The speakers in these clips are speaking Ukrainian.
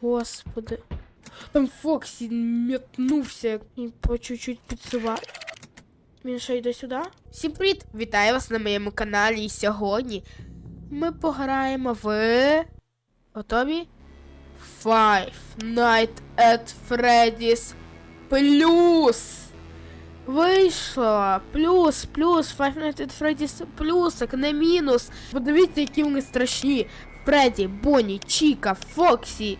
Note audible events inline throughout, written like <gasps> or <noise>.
Господи. Там Фоксі метнувся і по чуть-чуть підсував. Він ще йде сюди. Всім привіт! Вітаю вас на моєму каналі. І сьогодні ми пограємо в. Готові? Five Night at Freddy's Плюс! Вийшло! Плюс, плюс, Five Nights at Freddy's плюсик, не мінус. Подивіться, які вони страшні. Фредді, Бонні, Чіка, Фоксі.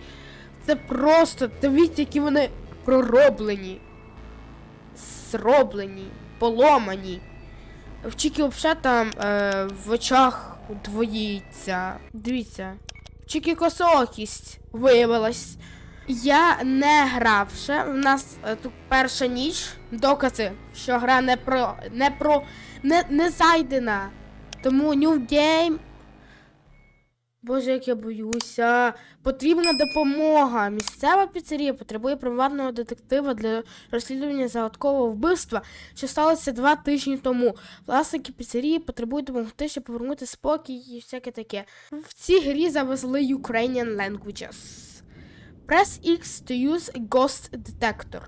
Це просто, дивіться, які вони пророблені. Зроблені, поломані. В Чікі взагалі там е, в очах двоїться. Дивіться. В Чікі косоокість виявилась. Я не грав ще. У нас е, тут перша ніч. Докази, що гра не про. не про. не, не зайдена. Тому New Game. Боже, як я боюся. Потрібна допомога. Місцева піцерія потребує приватного детектива для розслідування загадкового вбивства, що сталося два тижні тому. Власники піцерії потребують допомогти, щоб повернути спокій і всяке таке. В цій грі завезли Ukrainian languages. Press X to use a ghost detector.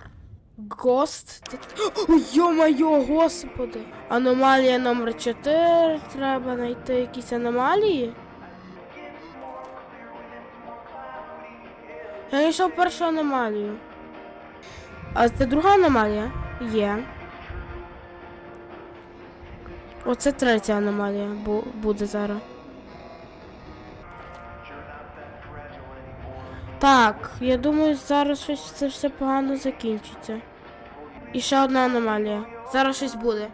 Ghost detector. <gasps> О, йо-моє, господи. Аномалія номер 4. Треба знайти якісь аномалії. Я знайшов першу аномалію. А це друга аномалія? Є. Оце третя аномалія бу- буде зараз. Так, я думаю, зараз щось це все погано закінчиться. І ще одна аномалія. Зараз щось буде.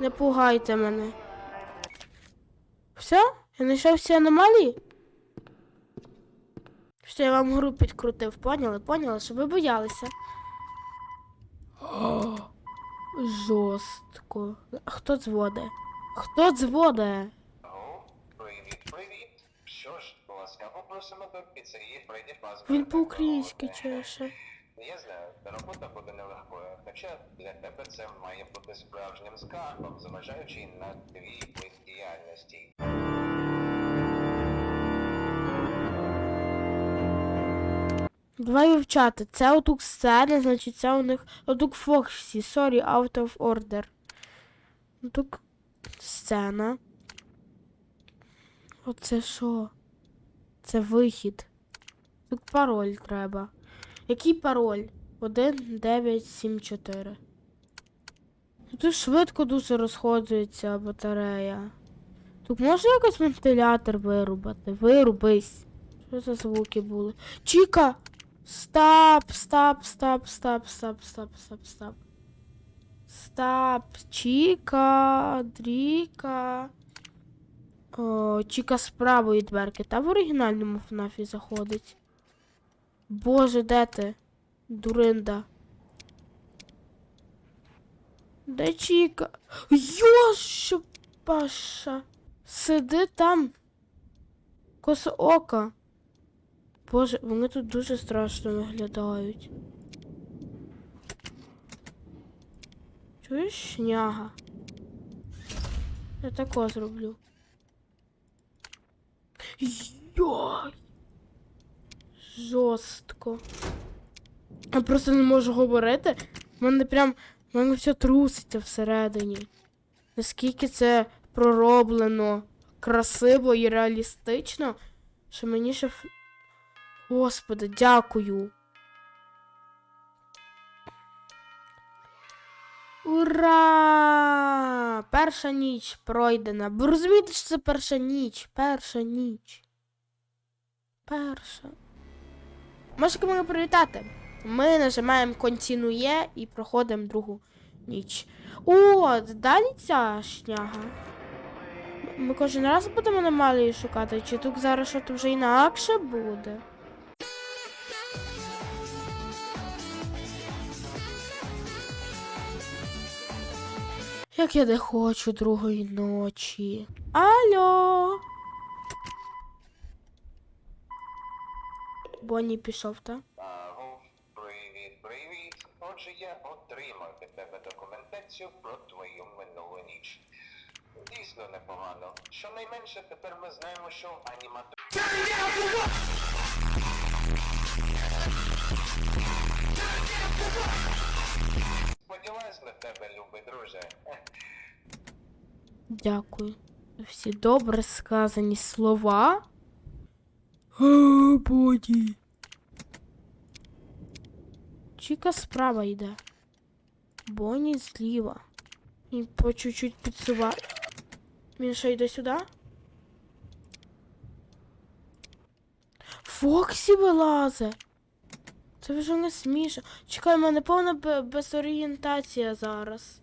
Не пугайте мене. Все? Я знайшов всі аномалії? Що я вам гру підкрутив, поняли? Поняли, щоб ви боялися. О, жорстко. Хто дзводе? Хто дзводе? Привіт, привіт. Що ж, ласкаво просимо до піцерії Фредді Фазбер. Він по-українськи чеше. Я знаю, робота буде нелегкою, хоча для тебе це має бути справжнім скарбом, зважаючи на твій вид діяльності. Давай вивчати. Це отут сцена, значить це у них. Отут Фоксі, sorry, out of order. Тут сцена. Оце що? Це вихід. Тут пароль треба. Який пароль? 1974. Ну, Тут швидко дуже розходується батарея. Тут можна якось вентилятор вирубати? Вирубись. Що за звуки були? Чіка! Стоп, стоп, стоп, стоп, стоп, стоп, стоп, стоп. Стоп, Чіка, Дріка. О, Чіка з правої дверки. Та в оригінальному ФНАФі заходить. Боже, де ти? Дуринда. Де Чіка? Йоша Паша. Сиди там. Косоока. Боже, вони тут дуже страшно виглядають. Чуєш, шняга? Я тако зроблю. Йой! Жорстко. Я просто не можу говорити. В мене прям. В мене все труситься всередині. Наскільки це пророблено красиво і реалістично, що мені ще. Господи, дякую. Ура! Перша ніч пройдена. Ви розумієте, що це перша ніч? Перша ніч. Перша. Можете мене привітати. Ми нажимаємо континує і проходимо другу ніч. О, далі ця шняга. Ми кожен раз будемо аномалії шукати, чи тут зараз щось вже інакше буде? Як я не хочу другої ночі. Алло. Бонні пішов, та. так? Привіт, привіт. Отже, я отримав від тебе документацію про твою минулу ніч. Дійсно непогано. Щонайменше тепер ми знаємо, що аніматор... Turn тебе, любий друже. Дякую. за Всі добре сказані слова. О, боді. Чіка справа йде. Боні зліва. І по чуть-чуть підсува. Він ще йде сюди? Фоксі вилазе. Це вже не смішно. Чекай, в мене повна безорієнтація зараз.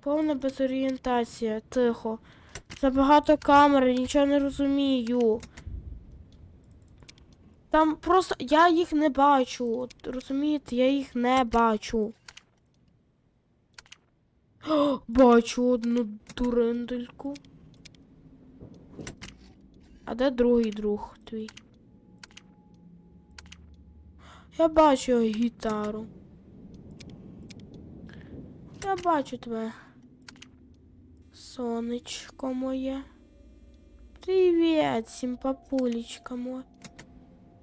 Повна безорієнтація, тихо. Забагато камери, нічого не розумію. Там просто я їх не бачу. Розумієте, я їх не бачу. О, бачу одну дурендельку. А де другий друг твій? Я бачу його гітару. Я бачу тебе. Сонечко моє. Привіт, симпапулечка моя.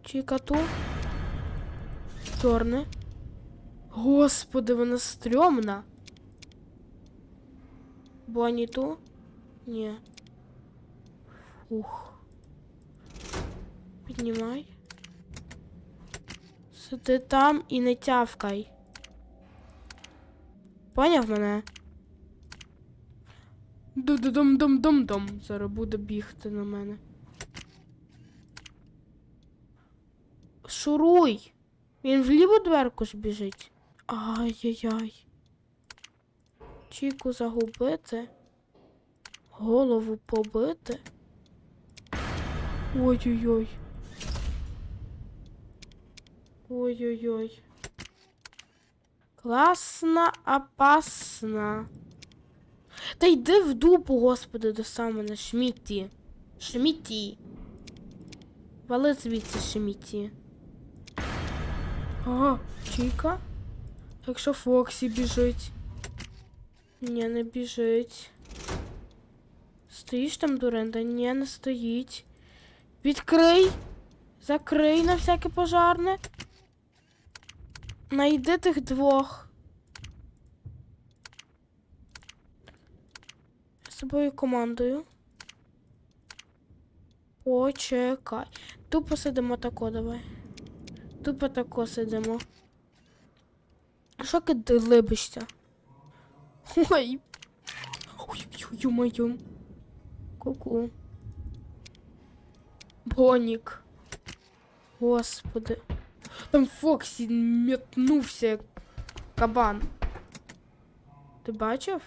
Чикату. Чорне. Господи, вона стрьомна. Бонні ту? Ні. Фух. Піднімай. Сиди там і не тявкай. Поняв мене? Дум-дум-дум-дум-дум. Зараз буде бігти на мене. Шуруй! Він в ліву дверку ж біжить. Ай-яй-яй. Чіку загубити. Голову побити. Ой-ой-ой. Ой-ой-ой. Класна, опасна. Та йди в дупу, господи, до самого Шмітті. Шмітті. Вали звідси Шмітті. Ага, Чіка. Якщо Фоксі біжить. Ні, не біжить. Стоїш там, Дуренда? Ні, не стоїть. Відкрий. Закрий на всяке пожарне. Найди тих двох. Я з собою командою. Почекай. Тупо сидимо тако, давай. Тупо тако сидимо. Що ти либишся? Ой. Ой-ой-ой, ю-мою. Ку-ку. Бонік. Господи. Там Фоксі метнувся як кабан. Ти бачив?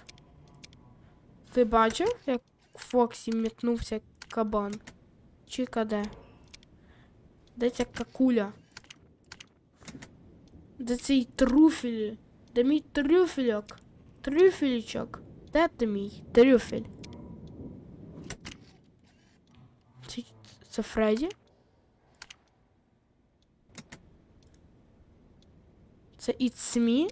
Ти бачив, як Фоксі метнувся як кабан? Чіка де? Де ця какуля? Де цей трюфель? Де мій трюфельок? Трюфелічок. Де ти мій трюфель? Це, це Фредді? Це It's Me?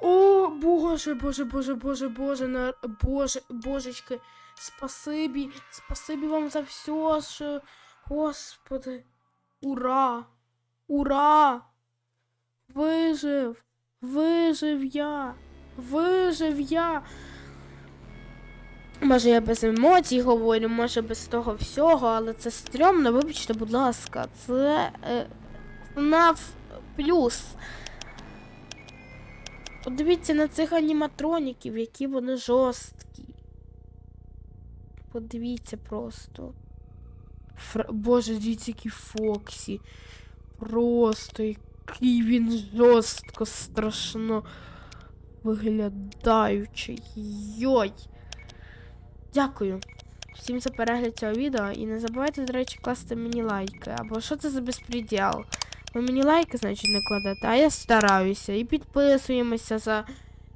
О, боже, боже, боже, боже, боже, на... боже, божечки, спасибі, спасибі вам за все, що... Господи, ура, ура, вижив, вижив я, вижив я. Може, я без емоцій говорю, може без того всього, але це стрьомно, вибачте, будь ласка, це е, FNAF плюс. Подивіться на цих аніматроніків, які вони жорсткі. Подивіться просто. Фр... Боже, дивіться, який Фоксі. Просто який він жорстко страшно виглядаючий. Йой. Дякую всім за перегляд цього відео. І не забувайте, до речі, класти мені лайки. Або що це за безпреділ? Ви мені лайки, значить, не кладете, а я стараюся. І підписуємося за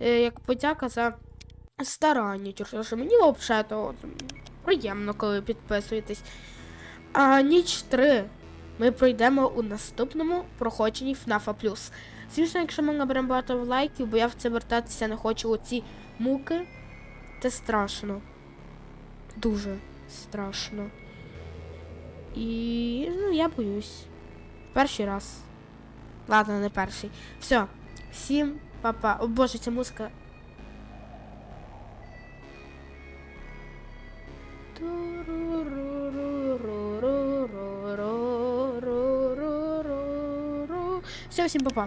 е, як подяка за старання. Тому що мені взагалі то приємно, коли підписуєтесь. А ніч 3 ми пройдемо у наступному проходженні FNAF+. Звісно, якщо ми наберемо багато лайків, бо я в це вертатися не хочу оці муки. Це страшно. Дуже страшно. І ну, я боюсь. Перший раз. Ладно, не перший. Все. Всім Папа. О боже, ця музика. Все, всім папа.